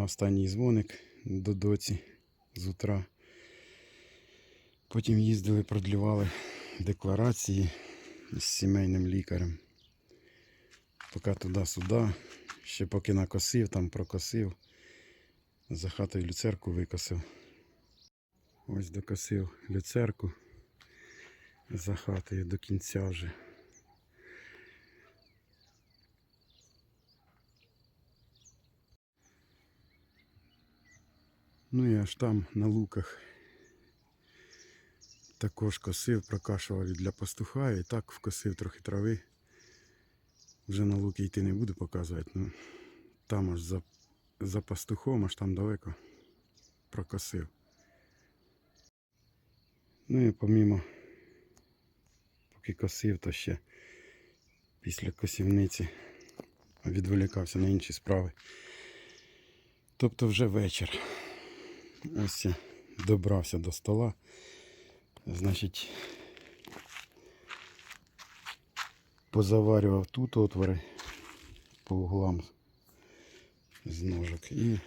На останній дзвоник до доці з утра. Потім їздили, продлівали декларації з сімейним лікарем. Поки туди-сюди. Ще поки накосив, там прокосив. За хатою люцерку викосив. Ось докосив люцерку за хатою до кінця вже. Ну і аж там на луках також косив, прокашував для пастуха і так вкосив трохи трави. Вже на луки йти не буду показувати. Ну, там аж за, за пастухом, аж там далеко прокосив. Ну і помімо, поки косив, то ще після косівниці відволікався на інші справи. Тобто вже вечір. Ось добрався до стола. Значить, позаварював тут отвори по углам з ножок. І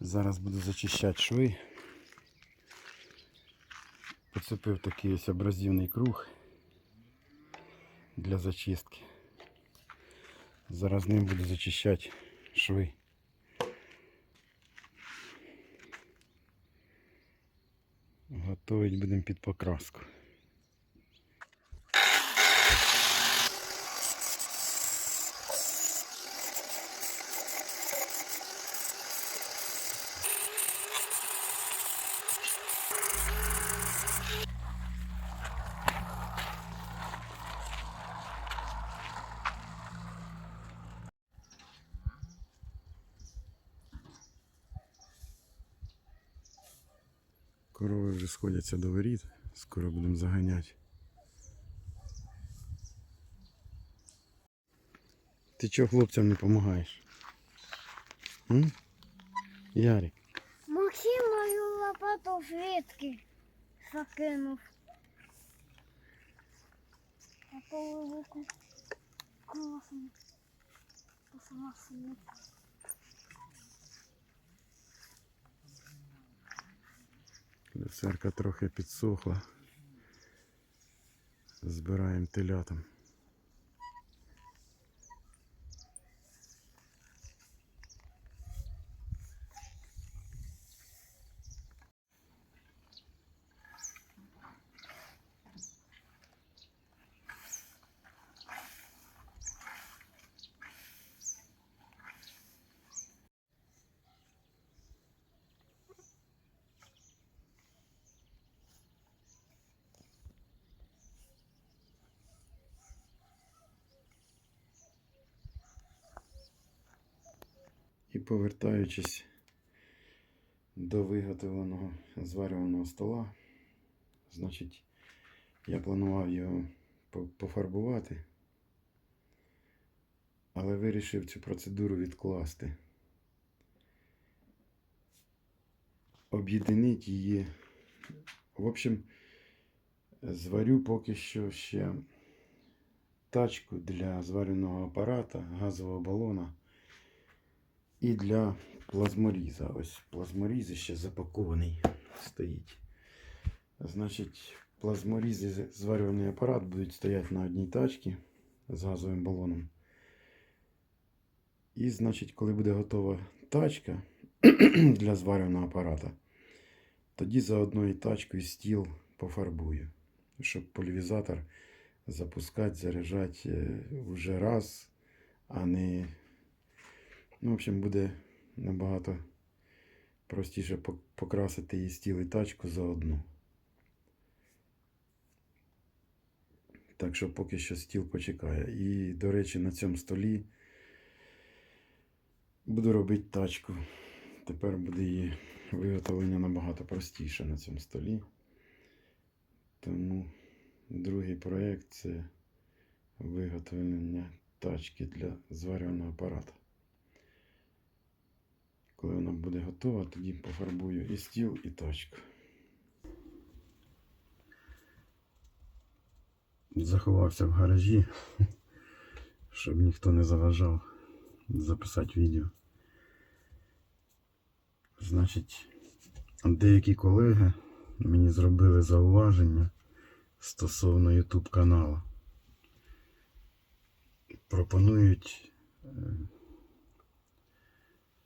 зараз буду зачищати шви. Поцепив такий ось абразивний круг для зачистки. Зараз ним буду зачищати шви. Готовить будемо під покраску. Корови вже сходяться до воріт, скоро будемо заганяти. Ти чого хлопцям не допомагаєш? Ярик, Максим мою лопату звідки закинув. Таку велику класну. Пластмасову. Люцерка трохи підсохла. Збираємо телятам. Повертаючись до виготовленого зварюваного стола, значить, я планував його пофарбувати, але вирішив цю процедуру відкласти. Об'єднати її. В общем, зварю поки що ще тачку для зварювального апарата, газового балона. І для плазморіза. Ось плазморіз ще запакований стоїть. Значить, плазморіз і зварювальний апарат будуть стояти на одній тачці з газовим балоном. І, значить, коли буде готова тачка для зварювального апарата, тоді за одною тачкою стіл пофарбую, щоб полівізатор запускати, заряджати е, вже раз, а не Ну, в общем, буде набагато простіше покрасити і стіл і тачку заодно. Так що поки що стіл почекає. І, до речі, на цьому столі буду робити тачку. Тепер буде її виготовлення набагато простіше на цьому столі. Тому другий проєкт це виготовлення тачки для зварювального апарату. Коли вона буде готова, тоді пофарбую і стіл, і тачку. Заховався в гаражі, щоб ніхто не заважав записати відео. Значить, деякі колеги мені зробили зауваження стосовно YouTube каналу. Пропонують е,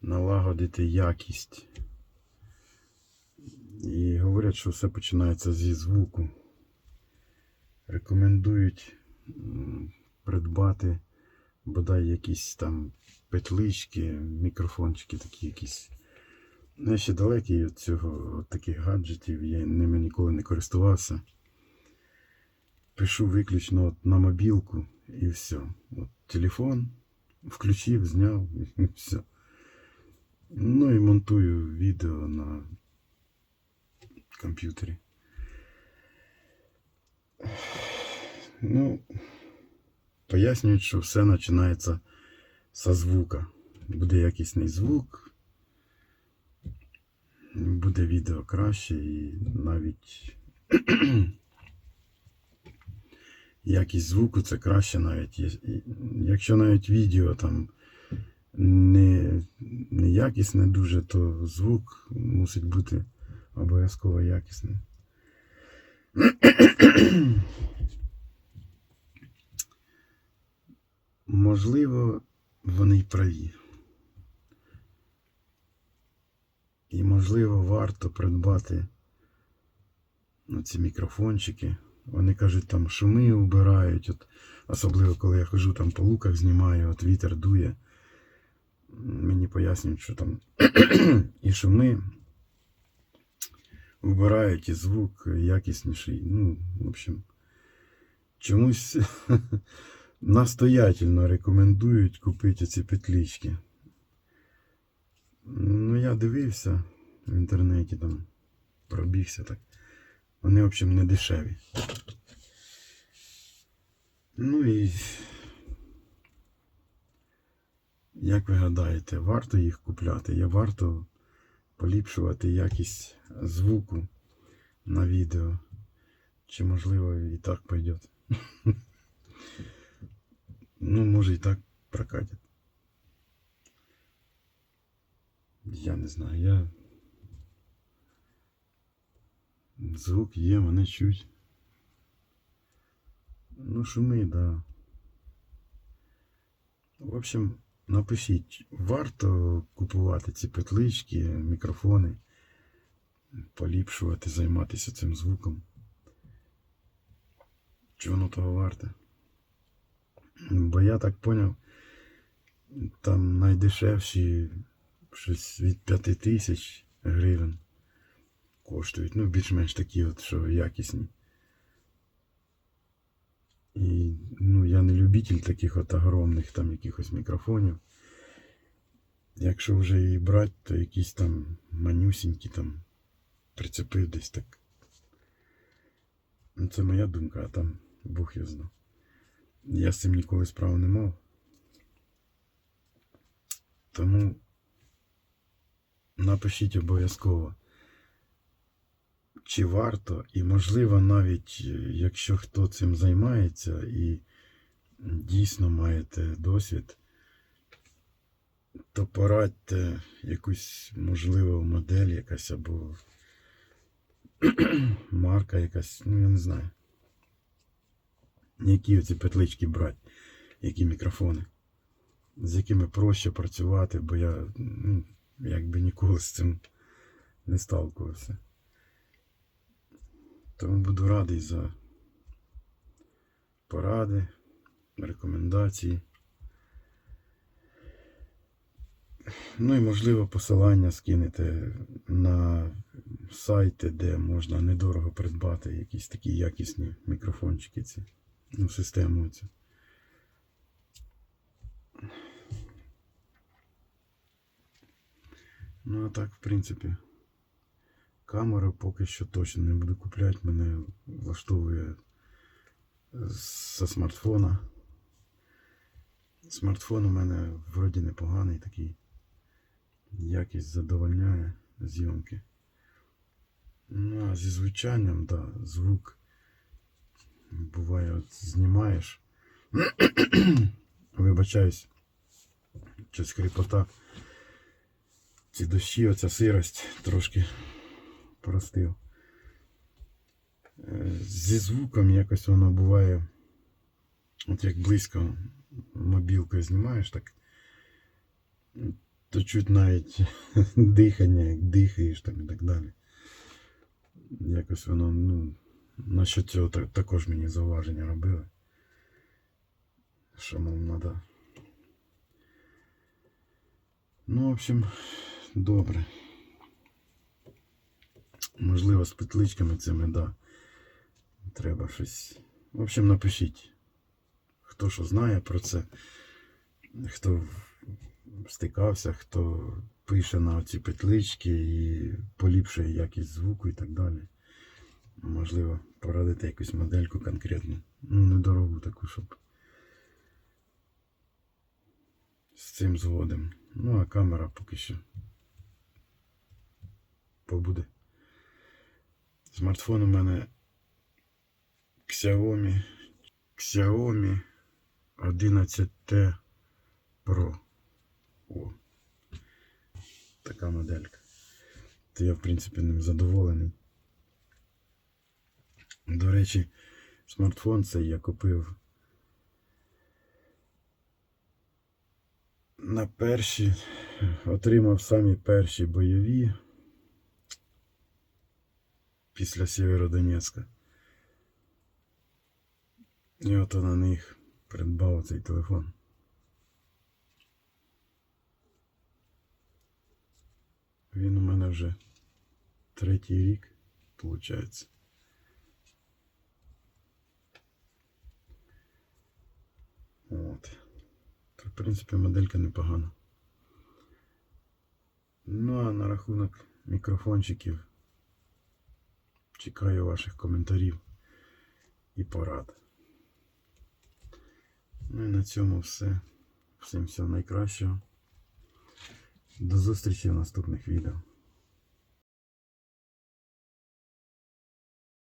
налагодити якість. І говорять, що все починається зі звуку. Рекомендують придбати бодай якісь там петлички, мікрофончики такі якісь. Ну, я ще далекий від цього от таких гаджетів, я ними ніколи не користувався. Пишу виключно от на мобілку і все. От телефон включив, зняв і все. Ну і монтую відео на комп'ютері. Ну, пояснюють, що все починається со звука. Буде якісний звук, буде відео краще і навіть якість звуку це краще навіть. Якщо навіть відео там не, не якісне дуже, то звук мусить бути обов'язково якісним. Можливо, вони й праві. І можливо варто придбати ну, ці мікрофончики. Вони кажуть, там шуми убирають. От, особливо коли я хожу там по луках знімаю, от вітер дує. Мені пояснюють, що там і шуми вбирають, і звук якісніший. Ну, в общем, чомусь настоятельно рекомендують купити ці петлички. Ну, я дивився в інтернеті, там пробігся так. Вони, в общем, не дешеві. Ну і як ви гадаєте, варто їх купляти? Є варто поліпшувати якість звуку на відео? Чи можливо і так пойде? Ну, може і так прокатить. Я не знаю, я. Звук є, мене чуть. Ну, шуми, да. В общем, напишіть, варто купувати ці петлички, мікрофони, поліпшувати, займатися цим звуком. Чи воно того варте? Бо я так поняв, там найдешевші щось від 5 тисяч гривень коштують. Ну, більш-менш такі, от, що якісні. І любитель таких от огромних там якихось мікрофонів. Якщо вже і брати, то якісь там манюсінькі там прицепив десь так. Ну, це моя думка, а там Бог його знав. Я з цим ніколи справу не мав. Тому напишіть обов'язково, чи варто, і можливо навіть якщо хто цим займається і дійсно маєте досвід, то порадьте якусь можливо модель якась або марка якась, ну я не знаю. Які оці петлички брати, які мікрофони, з якими проще працювати, бо я ну, якби ніколи з цим не сталкувався. Тому буду радий за поради, рекомендації. Ну і можливо посилання скинете на сайти, де можна недорого придбати якісь такі якісні мікрофончики ці. Ну, систему цю. Ну, а так, в принципі, камеру поки що точно не буду купляти. Мене влаштовує зі смартфона. Смартфон у мене вроді непоганий такий. Якість задовольняє зйомки. Ну, а зі звучанням, да, звук. Буває, от знімаєш. Вибачаюсь, щось хрипота. ці дощі, оця сирость трошки простив. Е, Зі звуком якось воно буває, от як близько мобілкою знімаєш, так то чуть навіть дихання, як дихаєш там і так далі. Якось воно, ну, насчет цього та- також мені зауваження робили. Що мов треба. Ну, в общем, добре. Можливо, з петличками цими, да. Треба щось. В общем, напишіть. Хто що знає про це, хто стикався, хто пише на ці петлички і поліпшує якість звуку і так далі. Можливо, порадити якусь модельку конкретну. Ну, недорогу таку, щоб з цим згодом. Ну, а камера поки що побуде. Смартфон у мене Xiaomi, Xiaomi 11T Pro. О. Така моделька. То я, в принципі, ним задоволений. До речі, смартфон цей я купив на перші, отримав самі перші бойові після Сєвєродонецька. І от на них придбав цей телефон. Він у мене вже третій рік, виходить. От. В принципі, моделька непогана. Ну, а на рахунок мікрофончиків чекаю ваших коментарів і порад. Ну і на цьому все. Всім всього найкращого. До зустрічі в наступних відео.